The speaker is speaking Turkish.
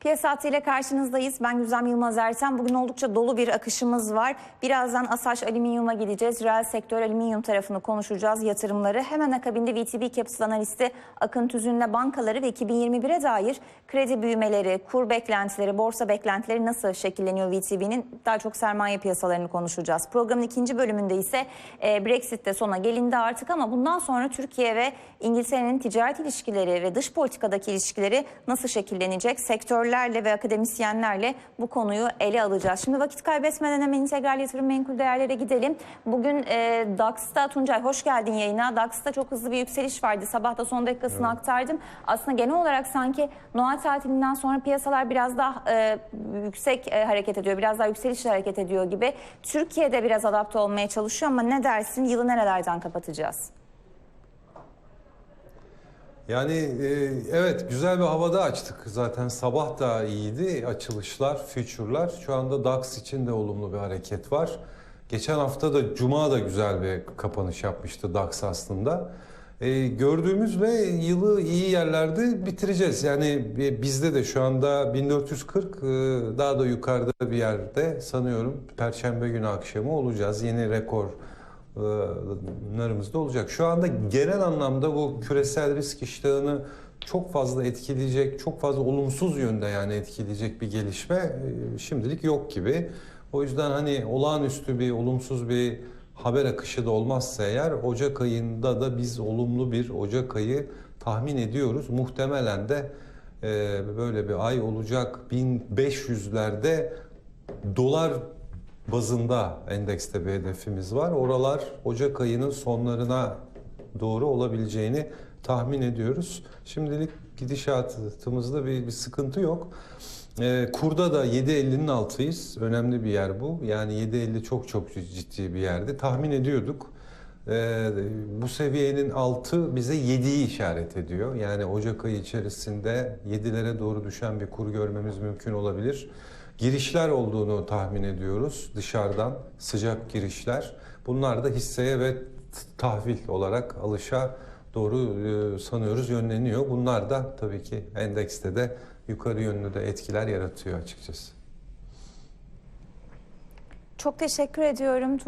Piyasa ile karşınızdayız. Ben Güzem Yılmaz Erten. Bugün oldukça dolu bir akışımız var. Birazdan Asaş Alüminyum'a gideceğiz. Reel sektör alüminyum tarafını konuşacağız, yatırımları. Hemen akabinde VTB Capital analisti Akın Tüzün'le bankaları ve 2021'e dair kredi büyümeleri, kur beklentileri, borsa beklentileri nasıl şekilleniyor VTB'nin? Daha çok sermaye piyasalarını konuşacağız. Programın ikinci bölümünde ise e, Brexit'te sona gelindi artık ama bundan sonra Türkiye ve İngiltere'nin ticaret ilişkileri ve dış politikadaki ilişkileri nasıl şekillenecek? Sektörlerle ve akademisyenlerle bu konuyu ele alacağız. Şimdi vakit kaybetmeden hemen integral yatırım menkul değerlere gidelim. Bugün e, DAX'ta Tuncay hoş geldin yayına. DAX'ta çok hızlı bir yükseliş vardı. Sabah da son dakikasını aktardım. Aslında genel olarak sanki Noel tatilinden sonra piyasalar biraz daha e, yüksek e, hareket ediyor. Biraz daha yükseliş hareket ediyor gibi. Türkiye'de biraz adapte olmaya çalışıyor ama ne dersin? Yılı nerelerden kapatacağız? Yani e, evet güzel bir havada açtık zaten sabah da iyiydi açılışlar, future'lar. Şu anda DAX için de olumlu bir hareket var. Geçen hafta da Cuma da güzel bir kapanış yapmıştı DAX aslında. E, gördüğümüz ve yılı iyi yerlerde bitireceğiz. Yani bi- bizde de şu anda 1440 e, daha da yukarıda bir yerde sanıyorum Perşembe günü akşamı olacağız. Yeni rekor narımızda olacak. Şu anda genel anlamda bu küresel risk iştahını çok fazla etkileyecek, çok fazla olumsuz yönde yani etkileyecek bir gelişme e, şimdilik yok gibi. O yüzden hani olağanüstü bir, olumsuz bir haber akışı da olmazsa eğer Ocak ayında da biz olumlu bir Ocak ayı tahmin ediyoruz. Muhtemelen de e, böyle bir ay olacak 1500'lerde dolar bazında endekste bir hedefimiz var. Oralar Ocak ayının sonlarına doğru olabileceğini tahmin ediyoruz. Şimdilik gidişatımızda bir, bir sıkıntı yok. Ee, kurda da 7.50'nin altıyız. Önemli bir yer bu. Yani 7.50 çok çok ciddi bir yerde. Tahmin ediyorduk. Ee, bu seviyenin altı bize 7'yi işaret ediyor. Yani Ocak ayı içerisinde 7'lere doğru düşen bir kur görmemiz mümkün olabilir. Girişler olduğunu tahmin ediyoruz dışarıdan sıcak girişler. Bunlar da hisseye ve tahvil olarak alışa doğru e, sanıyoruz yönleniyor. Bunlar da tabii ki endekste de yukarı yönlü de etkiler yaratıyor açıkçası. Çok teşekkür ediyorum.